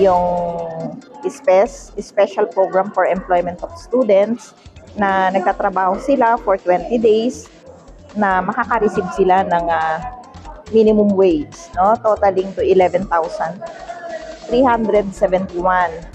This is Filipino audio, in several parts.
yung SPES, Special Program for Employment of Students, na nagtatrabaho sila for 20 days na makaka-receive sila ng ah, minimum wage, no? Totaling to 11,371.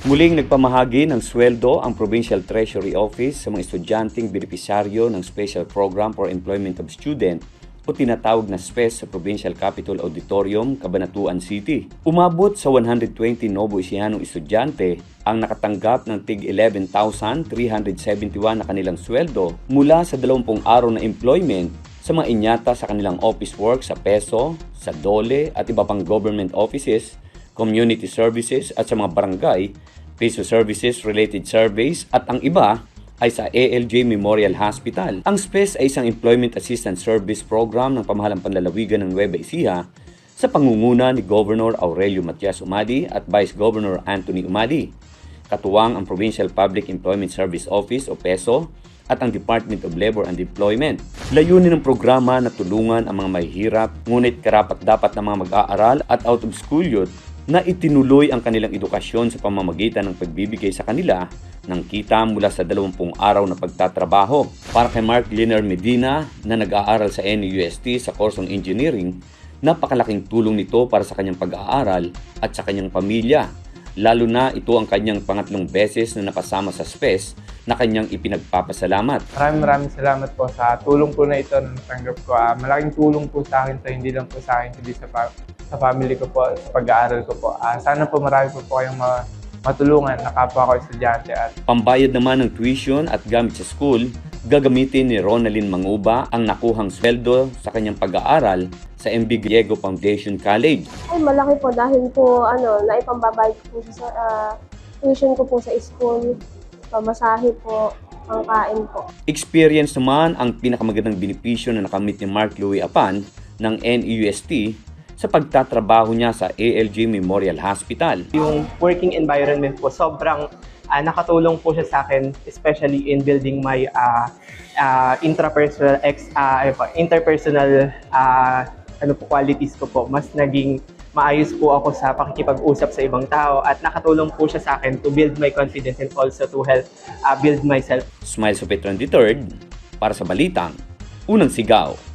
Muling nagpamahagi ng sweldo ang Provincial Treasury Office sa mga estudyanteng benepisyaryo ng Special Program for Employment of Student o tinatawag na SPES sa Provincial Capitol Auditorium, Cabanatuan City. Umabot sa 120 Novo Ecianong estudyante ang nakatanggap ng tig 11,371 na kanilang sweldo mula sa 20 araw na employment sa mga inyata sa kanilang office work sa PESO, sa DOLE at iba pang government offices, community services at sa mga barangay, piso services related surveys at ang iba ay sa ALJ Memorial Hospital. Ang SPES ay isang Employment Assistance Service Program ng pamahalang panlalawigan ng Nueva Ecija sa pangunguna ni Governor Aurelio Matias Umadi at Vice Governor Anthony Umadi. Katuwang ang Provincial Public Employment Service Office o PESO at ang Department of Labor and Employment. Layunin ng programa na tulungan ang mga mahihirap, ngunit karapat dapat ng mga mag-aaral at out of school youth na itinuloy ang kanilang edukasyon sa pamamagitan ng pagbibigay sa kanila ng kita mula sa 20 araw na pagtatrabaho. Para kay Mark Liner Medina na nag-aaral sa NUST sa kursong engineering, napakalaking tulong nito para sa kanyang pag-aaral at sa kanyang pamilya. Lalo na ito ang kanyang pangatlong beses na napasama sa SPES na kanyang ipinagpapasalamat. Maraming maraming salamat po sa tulong po na ito na natanggap ko. Ah, malaking tulong po sa akin to, hindi lang po sa akin, hindi sa, sa family ko po, sa pag-aaral ko po. Ah, sana po marami po po kayong ma- matulungan na kapwa ko estudyante at Pambayad naman ng tuition at gamit sa school, gagamitin ni Ronalyn Manguba ang nakuhang sweldo sa kanyang pag-aaral sa MB Griego Foundation College. Ay, malaki po dahil po, ano, naipambabayad ko po sa ah, tuition ko po sa school, pamasahe po, pangkain po. Experience naman ang pinakamagandang benepisyo na nakamit ni Mark Louis Apan ng NEUST sa pagtatrabaho niya sa ALJ Memorial Hospital. yung working environment po sobrang ah, nakatulong po siya sa akin especially in building my ah, ah, intrapersonal ex po, interpersonal ah, ano po qualities ko po mas naging maayos po ako sa pakikipag-usap sa ibang tao at nakatulong po siya sa akin to build my confidence and also to help ah, build myself Smile sa Petron III para sa Balitang, Unang Sigaw.